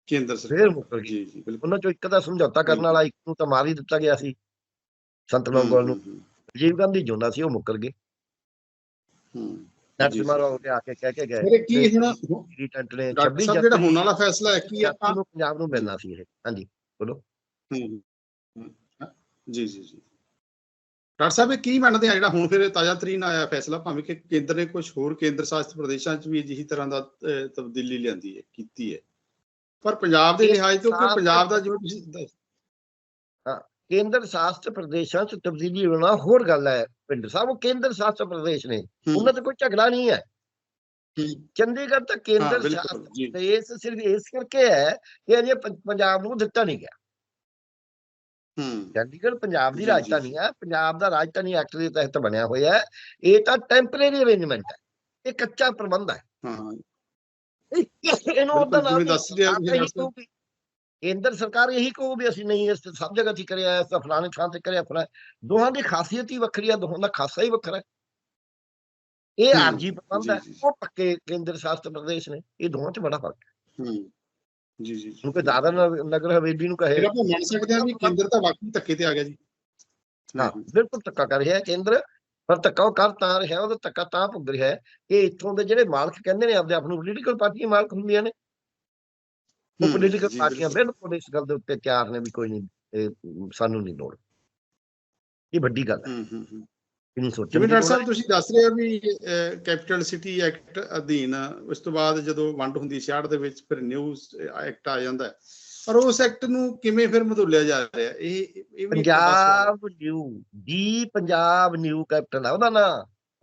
ਕੇਂਦਰ ਫੇਰ ਸਰਕਾਰ ਮੁੱਕਰ ਗਈ। ਜੀ ਬਿਲਕੁਲ। ਉਹਨਾਂ ਚੋਂ ਇੱਕ ਦਾ ਸਮਝੌਤਾ ਕਰਨ ਵਾਲਾ ਇੱਕ ਨੂੰ ਤਾਂ ਮਾਰ ਹੀ ਦਿੱਤਾ ਗਿਆ ਸੀ ਸੰਤ ਲੌਂਗੋਵਾਲ ਨੂੰ। ਰਾਜੀਵ ਗਾਂਧੀ ਜਿਉਂਦਾ ਸੀ ਉਹ ਮੁੱਕਰ ਗਏ। ਹੂੰ। ਨਰਸਿਮਹਾ ਰਾਓ ਨੇ ਆ ਕੇ ਕਹਿ ਕੇ ਗਏ। ਮੇਰੇ ਕੀ ਹੁਣ? ਰਿਟੈਂਟ ਨੇ ਡਾਕਟਰ 26 ਸਾਹਿਬ ਜਿਹੜਾ ਹੁਣ ਵਾਲਾ ਫੈਸਲਾ ਹੈ ਕੀ ਆਪਾਂ ਨੂੰ ਪੰਜਾਬ ਨੂੰ ਮਿਲਣਾ ਸੀ ਇਹ। ਹਾਂਜੀ ਹਾਂ, ਜੀ ਜੀ ਜੀ। ਡਾਕਟਰ ਸਾਹਿਬ ਇਹ ਕੀ ਮੰਨਦੇ ਆ? ਜਿਹੜਾ ਹੁਣ ਫਿਰ ਇਹ ਤਾਜ਼ਾ ਤਰੀਨ ਆਇਆ ਫੈਸਲਾ ਭਾਵੇਂ ਕਿ ਕੇਂਦਰ ਨੇ ਕੁਝ ਹੋਰ ਕੇਂਦਰ ਸ਼ਾਸਿਤ ਪ੍ਰਦੇਸ਼ਾਂ 'ਚ ਵੀ ਅਜਿਹੀ ਤਰ੍ਹਾਂ ਦਾ ਤਬਦੀਲੀ ਲਿਆਂਦੀ ਹੈ ਕੀਤੀ ਹੈ। ਪਰ ਪੰਜਾਬ ਦੇ ਲਿਹਾਜ਼ ਤੋਂ ਕਿ ਪੰਜਾਬ ਦਾ ਜਿਵੇਂ ਤੁਸੀਂ ਕੇਂਦਰ ਸ਼ਾਸਤ ਪ੍ਰਦੇਸ਼ਾਂ 'ਚ ਤਬਦੀਲੀ ਹੋਣਾ ਹੋਰ ਗੱਲ ਹੈ ਪਿੰਡ ਸਾਹਿਬ ਉਹ ਕੇਂਦਰ ਸ਼ਾਸਤ ਪ੍ਰਦੇਸ਼ ਨੇ ਉਹਨਾਂ ਤੇ ਕੋਈ ਝਗੜਾ ਨਹੀਂ ਹੈ। ਚੰਡੀਗੜ੍ਹ ਤਾਂ ਕੇਂਦਰ ਸ਼ਾਸਤ ਪ੍ਰਦੇਸ਼ ਸਿਰਫ ਇਸ ਕਰਕੇ ਹੈ ਕਿ ਅਜੇ ਪੰਜਾਬ ਨੂੰ ਦਿੱਤਾ ਨਹੀਂ ਗਿਆ। ਹੂੰ। ਚੰਡੀਗੜ੍ਹ ਪੰਜਾਬ ਦੀ ਰਾਜਧਾਨੀ ਹੈ ਪੰਜਾਬ ਦਾ ਰਾਜਧਾਨੀ ਐਕਟ ਦੇ ਤਹਿਤ ਬਣਿਆ ਹੋਇਆ ਹੈ ਇਹ ਤਾਂ ਟੈਂਪਰੇਰੀ ਅਰੇਂਜਮੈਂਟ ਹੈ ਇਹ ਕੱਚਾ ਪ੍ਰਬੰਧ ਹੈ। ਹਾਂ ਇਹਨੂੰ ਉਹਦਾ ਨਾਮ ਦੱਸ ਰਿਹਾ ਕੇਂਦਰ ਸਰਕਾਰ ਇਹੀ ਕਹੂ ਵੀ ਅਸੀਂ ਨਹੀਂ ਇਸ ਸਭ ਜਗ੍ਹਾ ਤੇ ਕਰਿਆ ਇਸ ਫਲਾਣੇ ਥਾਂ ਤੇ ਕਰਿਆ ਫਲਾ ਦੋਹਾਂ ਦੀ ਖਾਸੀਅਤ ਹੀ ਵੱਖਰੀ ਹੈ ਦੋਹਾਂ ਦਾ ਖਾਸਾ ਹੀ ਵੱਖਰਾ ਇਹ ਆਰਜੀ ਪ੍ਰਬੰਧ ਹੈ। ਉਹ ਪੱਕੇ ਕੇਂਦਰ ਸ਼ਾਸਤ ਪ੍ਰਦੇਸ਼ ਨੇ ਇਹ ਦੋਹਾਂ 'ਚ ਬੜਾ ਫ਼ਰਕ ਹੈ। ਹੂੰ ਜੀ ਜੀ ਕੋਈ ਦਾਦਰਾ ਨਗਰ- ਹਵੇਲੀ ਨੂੰ ਕਹੇ। ਆਪਾਂ ਮੰਨ ਸਕਦੇ ਹਾਂ ਵੀ ਕੇਂਦਰ ਤਾਂ ਵਾਕਈ ਧੱਕੇ ਤੇ ਆ ਗਿਆ ਜੀ। ਹਾਂ ਬਿਲਕੁਲ ਧੱਕਾ ਕਰ ਰਿਹਾ ਹੈ ਕੇਂਦਰ ਪਰ ਧੱਕਾ ਉਹ ਕਰ ਤਾਂ ਰਿਹਾ ਉਹਦਾ ਧੱਕਾ ਤਾਂ ਭੁਗਤ ਰਿਹਾ ਹੈ। ਕਿ ਇੱਥੋਂ ਦੇ ਜਿਹੜੇ ਮਾਲਕ ਕਹਿੰਦੇ ਨੇ ਆਪਦੇ ਆਪ ਨੂੰ ਪੋਲੀਟੀਕਲ ਪਾਰਟੀਆਂ ਮਾਲਕ ਹੁੰਦੀਆਂ ਨੇ ਉਹ ਪੋਲੀਟੀਕਲ ਪਾਰਟੀਆਂ ਬਿਲਕੁਲ। ਇਸ ਗੱਲ ਦੇ ਉੱਤੇ ਤਿਆਰ ਨੇ ਵੀ ਕੋਈ ਨਹੀਂ ਇਹ ਸਾਨੂੰ ਨਹੀਂ ਲੋੜ ਇਹ ਵੱਡੀ ਗੱਲ ਹੈ ਹੂੰ ਹੂੰ ਹੂੰ ਇਹਨੂੰ ਸੋਚਣ ਜਿਵੇਂ ਡਾਕਟਰ ਸਾਹਿਬ ਤੁਸੀਂ ਦੱਸ ਰਹੇ ਹੋ ਵੀ ਕੈਪੀਟਲ ਸਿਟੀ ਐਕਟ ਅਧੀਨ ਉਸ ਤੋਂ ਬਾਅਦ ਜਦੋਂ ਵੰਡ ਹੁੰਦੀ 66 ਦੇ ਵਿੱਚ ਫਿਰ ਨਿਊ ਐਕਟ ਆ ਜਾਂਦਾ ਹੈ। ਪਰ ਉਸ ਐਕਟ ਨੂੰ ਕਿਵੇਂ ਫਿਰ ਮਧੂਲਿਆ ਜਾ ਰਿਹਾ ਇਹ ਇਹ। ਪੰਜਾਬ ਨਿਊ ਜੀ ਪੰਜਾਬ ਨਿਊ ਕੈਪਟਲ ਹੈ ਉਹਦਾ ਨਾਂ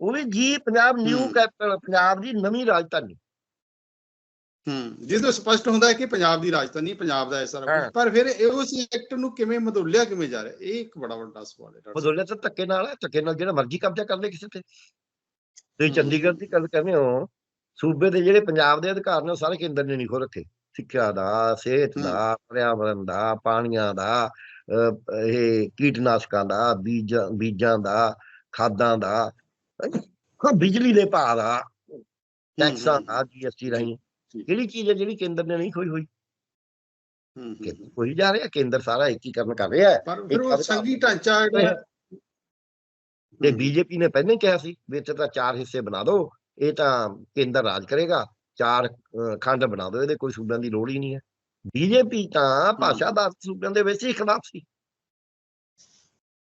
ਉਹ ਵੀ ਜੀ ਪੰਜਾਬ ਨਿਊ। ਕੈਪਟਲ ਪੰਜਾਬ ਦੀ ਨਵੀਂ ਰਾਜਧਾਨੀ ਹੂੰ ਜਿਸ ਤੋਂ ਸਪਸ਼ਟ ਹੁੰਦਾ ਹੈ ਕਿ ਪੰਜਾਬ ਦੀ ਰਾਜਧਾਨੀ ਪੰਜਾਬ ਦਾ ਹੈ ਸਾਰਾ। ਕੁਝ ਪਰ ਫਿਰ ਇਹ ਉਸ ਐਕਟ ਨੂੰ ਕਿਵੇਂ ਮਧੂਲਿਆ ਕਿਵੇਂ ਜਾ ਰਿਹਾ ਇਹ ਇੱਕ ਬੜਾ ਵੱਡਾ ਸਵਾਲ ਹੈ। ਬਦੋਲੇ ਤਾਂ ਧੱਕੇ ਨਾਲ ਹੈ ਧੱਕੇ ਨਾਲ ਜਿਹੜਾ ਮਰਜ਼ੀ ਕਬਜ਼ਾ ਕਰ ਲੇ ਕਿਸੇ ਤੇ ਤੁਸੀਂ। ਚੰਡੀਗੜ੍ਹ ਦੀ ਗੱਲ ਕਰਨੇ ਹੋ ਸੂਬੇ ਦੇ ਜਿਹੜੇ ਪੰਜਾਬ ਦੇ ਅਧਿਕਾਰ ਨੇ ਉਹ ਸਾਰੇ ਕੇਂਦਰ ਨੇ ਨਹੀਂ ਖੋ ਰੱਖੇ ਸਿੱਖਿਆ ਦਾ ਸਿਹਤ। ਦਾ ਪਰਿਆਵਰਣ ਦਾ ਪਾਣੀਆਂ ਦਾ ਇਹ ਕੀਟਨਾਸ਼ਕਾਂ ਦਾ ਬੀਜਾਂ ਬੀਜਾਂ ਦਾ ਖਾਦਾਂ ਦਾ ਹਾਂ, ਬਿਜਲੀ ਦੇ ਭਾਅ ਦਾ ਟੈਕਸਾਂ ਦਾ ਜੀਐਸਟੀ ਰਾਹੀਂ ਜੀ। ਕਿਹੜੀ ਚੀਜ਼ ਹੈ ਜਿਹੜੀ ਕੇਂਦਰ ਨੇ ਨਹੀਂ ਖੋਈ ਹੋਈ। ਕੋਈ ਜਾ ਰਿਹਾ ਕੇਂਦਰ ਸਾਰਾ ਏਕੀਕਰਨ ਕਰ ਰਿਹਾ ਹੈ। ਪਰ ਫਿਰ ਉਹ ਸੰਘੀ ਢਾਂਚਾ ਜਿਹੜਾ ਤੇ ਬੀਜੇਪੀ ਨੇ ਪਹਿਲਾਂ ਹੀ ਕਿਹਾ ਸੀ ਵੀ ਇੱਥੇ ਤਾਂ ਚਾਰ ਹਿੱਸੇ ਬਣਾ ਦਿਓ ਇਹ ਤਾਂ ਕੇਂਦਰ ਰਾਜ ਕਰੇਗਾ ਚਾਰ ਖੰਡ ਬਣਾ ਦਿਓ ਇਹਦੇ ਕੋਈ ਸੂਬਿਆਂ ਦੀ ਲੋੜ ਹੀ ਨਹੀਂ ਹੈ। ਬੀਜੇਪੀ ਤਾਂ ਭਾਸ਼ਾਦਾਰ ਸੂਬਿਆਂ ਦੇ ਵਿੱਚ ਹੀ ਖਿਲਾਫ ਸੀ।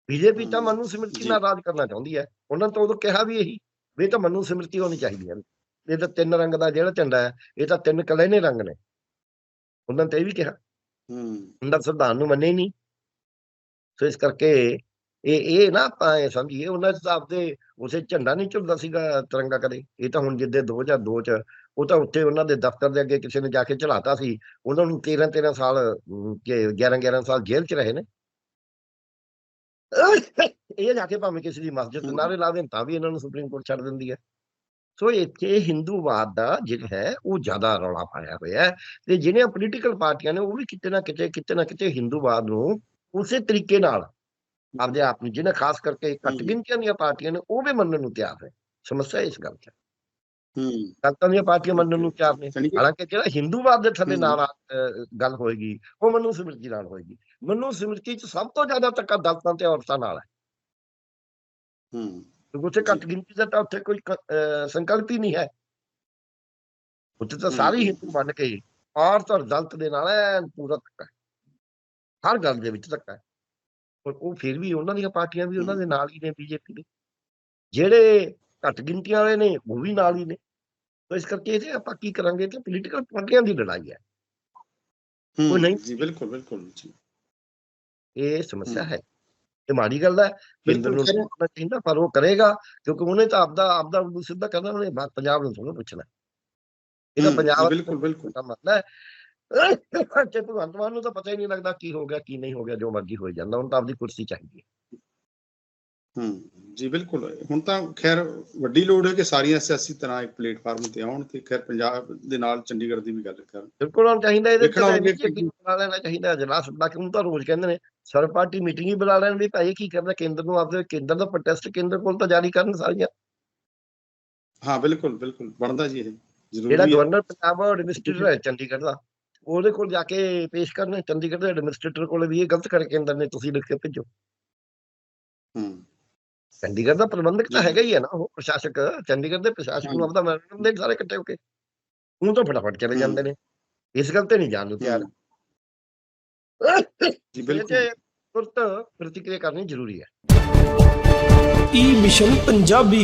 ਬੀਜੇਪੀ ਤਾਂ ਮਨੂ ਸਮਿਰਤੀ। ਨਾਲ ਰਾਜ ਕਰਨਾ ਚਾਹੁੰਦੀ ਹੈ। ਉਹਨਾਂ ਨੇ ਤਾਂ ਉਦੋਂ ਕਿਹਾ ਵੀ ਇਹੀ ਵੀ ਤਾਂ ਮਨੂ ਸਮਿਰਤੀ ਹੋਣੀ ਚਾਹੀਦੀ ਹੈ। ਇਹ ਤਾਂ ਤਿੰਨ ਰੰਗ ਦਾ ਜਿਹੜਾ ਝੰਡਾ ਹੈ ਇਹ ਤਾਂ ਤਿੰਨ ਕਲੈਨੇ ਰੰਗ ਨੇ। ਉਹਨਾਂ ਨੇ ਤਾਂ ਇਹ ਵੀ ਕਿਹਾ। ਹੂੰ। ਅੰਦਰ ਸੰਵਿਧਾਨ ਨੂੰ ਮੰਨੇ ਨਹੀਂ ਸੋ ਇਸ ਕਰਕੇ ਇਹ ਇਹ ਨਾ ਆਪਾਂ ਇਹ ਸਮਝੀਏ ਉਹਨਾਂ ਦੇ ਹਿਸਾਬ ਤੇ ਉਸੇ ਝੰਡਾ ਨਹੀਂ ਝੁਲਦਾ ਸੀਗਾ ਤਿਰੰਗਾ ਕਦੇ। ਇਹ ਤਾਂ ਹੁਣ ਜਿੱਦੇ 2002 ਚ ਉਹ ਤਾਂ ਉੱਥੇ ਉਹਨਾਂ ਦੇ ਦਫ਼ਤਰ ਦੇ ਅੱਗੇ ਕਿਸੇ ਨੇ ਜਾ ਕੇ ਚੜਾਤਾ ਸੀ। ਉਹਨਾਂ ਨੂੰ 13 13 ਸਾਲ ਅਮ, ਕਿ 11 11 ਸਾਲ ਜੇਲ੍ਹ ਚ ਰਹੇ ਨੇ। ਇਹ ਜਾ ਕੇ ਭਾਵੇਂ ਕਿਸੇ ਦੀ ਮਸਜਿਦ। ਨਾਰੇ ਲਾ ਦੇਣ ਤਾਂ ਵੀ ਇਹਨਾਂ ਨੂੰ ਸੁਪਰੀਮ ਕੋਰਟ ਛੱਡ ਦਿੰਦੀ ਹੈ। ਸੋ ਇੱਥੇ ਹਿੰਦੂਵਾਦ ਦਾ ਜਿਹੜਾ ਹੈ ਉਹ ਜ਼ਿਆਦਾ ਰੌਲਾ ਪਾਇਆ ਹੋਇਆ ਹੈ ਤੇ ਜਿਹੜੀਆਂ ਪੋਲੀਟੀਕਲ ਪਾਰਟੀਆਂ ਨੇ ਉਹ ਵੀ ਕਿਤੇ ਨਾ ਕਿਤੇ ਕਿਤੇ ਨਾ ਕਿਤੇ ਹਿੰਦੂਵਾਦ ਨੂੰ ਉਸੇ ਤਰੀਕੇ ਨਾਲ ਆਪਦੇ ਆਪ ਨੂੰ ਜਿਹਨਾਂ ਖਾਸ ਕਰਕੇ ਘੱਟ। ਗਿਣਤੀਆਂ ਦੀਆਂ ਪਾਰਟੀਆਂ ਨੇ ਉਹ ਵੀ ਮੰਨਣ ਨੂੰ ਤਿਆਰ ਹੈ ਸਮੱਸਿਆ ਇਸ ਗੱਲ 'ਚ ਹੈ। ਦਲਤਾਂ ਦੀਆਂ ਪਾਰਟੀਆਂ ਮੰਨਣ ਨੂੰ ਤਿਆਰ ਨੇ। ਹਾਲਾਂਕਿ ਜਿਹੜਾ ਹਿੰਦੂਵਾਦ ਦੇ ਥੱਲੇ। ਨਾਲ ਗੱਲ ਹੋਏਗੀ ਉਹ ਮਨੂ ਸਮਿਰਤੀ ਨਾਲ ਹੋਏਗੀ। ਮਨੂ ਸਮਿਰਤੀ 'ਚ ਸਭ ਤੋਂ ਜ਼ਿਆਦਾ ਧੱਕਾ ਦਲਤਾਂ ਤੇ ਔਰਤਾਂ ਨਾਲ ਹੈ। ਹੂੰ। ਉੱਥੇ ਘੱਟ ਗਿਣਤੀ ਦਾ ਤਾਂ ਉੱਥੇ ਕੋਈ ਕ- ਸੰਕਲਪ ਹੀ ਨਹੀਂ ਹੈ ਉੱਥੇ ਤਾਂ ਸਾਰੇ। ਹਿੰਦੂ ਮੰਨ ਕੇ ਔਰਤ ਔਰ ਦਲਤ ਦੇ ਨਾਲ ਐਨ ਪੂਰਾ ਧੱਕਾ ਹੈ। ਹਰ ਗੱਲ ਦੇ ਵਿੱਚ ਧੱਕਾ ਹੈ ਪਰ ਉਹ ਫਿਰ ਵੀ ਉਹਨਾਂ ਦੀਆਂ ਪਾਰਟੀਆਂ ਵੀ ਉਹਨਾਂ। ਦੇ ਨਾਲ ਹੀ ਨੇ ਬੀਜੇਪੀ ਦੇ ਜਿਹੜੇ ਘੱਟ ਗਿਣਤੀਆਂ ਵਾਲੇ ਨੇ ਉਹ ਵੀ ਨਾਲ ਹੀ ਨੇ ਤਾਂ ਇਸ ਕਰਕੇ ਇਹ ਆਪਾਂ ਕੀ ਕਰਾਂਗੇ ਤੇ ਪੋਲੀਟੀਕਲ ਪਾਰਟੀਆਂ ਦੀ ਲੜਾਈ ਹੈ ਉਹ ਨਹੀਂ- ਜੀ ਬਿਲਕੁਲ ਬਿਲਕੁਲ ਜੀ ਇਹ ਸਮੱਸਿਆ। ਹੈ ਇਹ ਮਾੜੀ ਗੱਲ ਹੈ ਕੇਂਦਰ ਨੂੰ ਕਰਨਾ ਚਾਹੀਦਾ ਪਰ ਉਹ ਕਰੇਗਾ ਕਿਉਂਕਿ ਉਹਨੇ ਤਾਂ ਆਪਦਾ ਆਪਦਾ ਉਲੂ ਸਿੱਧਾ ਕਰਨਾ ਉਹਨੇ ਪੰਜਾਬ ਨੂੰ ਥੋੜਾ ਪੁੱਛਣਾ। ਇਹ ਤਾਂ ਹੂੰ, ਜੀ, ਪੰਜਾਬ ਬਿਲਕੁਲ ਬਿਲਕੁਲ। ਦਾ ਮਸਲਾ ਹੈ। ਤੇ ਭਗਵੰਤ ਮਾਨ ਨੂੰ ਤਾਂ ਪਤਾ ਹੀ ਨਹੀਂ ਲੱਗਦਾ ਕੀ ਹੋ ਗਿਆ ਕੀ ਨਹੀਂ ਹੋ ਗਿਆ ਜੋ ਮਰਜ਼ੀ ਹੋਈ ਜਾਂਦਾ ਉਹਨੂੰ ਤਾਂ ਆਪਦੀ ਕੁਰਸੀ ਚਾਹੀਦੀ ਹੈ। ਹੂੰ। ਜੀ ਬਿਲਕੁਲ। ਹੁਣ ਤਾਂ ਖੈਰ ਵੱਡੀ ਲੋੜ ਹੈ ਕਿ ਸਾਰੀਆਂ ਸਿਆਸੀ ਤਰ੍ਹਾਂ ਇੱਕ ਪਲੇਟਫਾਰਮ ਤੇ ਆਉਣ ਤੇ ਖੈਰ ਪੰਜਾਬ ਦੇ ਨਾਲ ਚੰਡੀਗੜ੍ਹ ਦੀ ਵੀ ਗੱਲ ਕਰਨ ਬਿਲਕੁਲ ਹੁਣ ਚਾਹੀਦਾ ਇਹਦੇ ਤੇ ਬੁਲਾ ਲੈਣਾ ਚਾਹੀਦਾ ਅਜਲਾਸ ਸੱਦਾ ਕਿਉਂ ਤਾਂ ਰੋਜ਼ ਕਹਿੰਦੇ ਨੇ ਸਰਵ ਪਾਰਟੀ ਮੀਟਿੰਗ ਹੀ ਬੁਲਾ ਲੈਣ ਵੀ ਭਾਈ ਕੀ ਕਰਨਾ? ਕੇਂਦਰ ਨੂੰ ਆਪਦੇ ਕੇਂਦਰ ਦਾ ਪ੍ਰੋਟੈਸਟ ਕੇਂਦਰ ਕੋਲ ਤਾਂ ਜਾਰੀ ਕਰਨ ਸਾਰੀਆਂ। ਹਾਂ ਬਿਲਕੁਲ ਬਿਲਕੁਲ। ਬਣਦਾ ਜੀ ਇਹ। ਜਿਹੜਾ ਜ਼ਰੂਰੀ ਹੈ। ਗਵਰਨਰ ਪੰਜਾਬ ਦਾ ਐਡਮਿਨਿਸਟ੍ਰੇਟਰ ਹੈ ਚੰਡੀਗੜ੍ਹ ਦਾ ਉਹਦੇ ਕੋਲ ਜਾ ਕੇ ਪੇਸ਼ ਕਰਨਾ। ਚੰਡੀਗੜ੍ਹ ਦੇ ਐਡਮਿਨਿਸਟ੍ਰੇਟਰ ਕੋਲ ਵੀ ਇਹ ਗਲਤ ਕਰਕੇ ਕੇਂਦਰ ਨੇ ਤੁਸੀਂ ਲਿਖ ਕੇ ਭੇਜੋ। ਹੂੰ। ਚੰਡੀਗੜ੍ਹ ਦਾ ਪ੍ਰਬੰਧਕ ਤਾਂ ਹੈਗਾ ਹੀ ਹੈ ਨਾ ਉਹ ਪ੍ਰਸ਼ਾਸਕ ਚੰਡੀਗੜ੍ਹ ਦੇ ਪ੍ਰਸ਼ਾਸਕ ਨੂੰ ਆਪਦਾ ਮੈਨੇਜਮੈਂਟ ਦੇ ਸਾਰੇ ਇਕੱਠੇ ਹੋ ਕੇ। ਉਹ ਤਾਂ ਫਟਾਫਟ ਚਲੇ ਜਾਂਦੇ ਨੇ। ਇਸ ਗੱਲ ਤੇ ਨਹੀਂ ਜਾਣ ਨੂੰ ਤਿਆਰ ਜੀ ਬਿਲਕੁਲ। ਤੁਰਤ ਪ੍ਰਤੀਕਿਰਿਆ ਕਰਨੀ ਜ਼ਰੂਰੀ ਹੈ। ਈ ਮਿਸ਼ਨ ਪੰਜਾਬੀ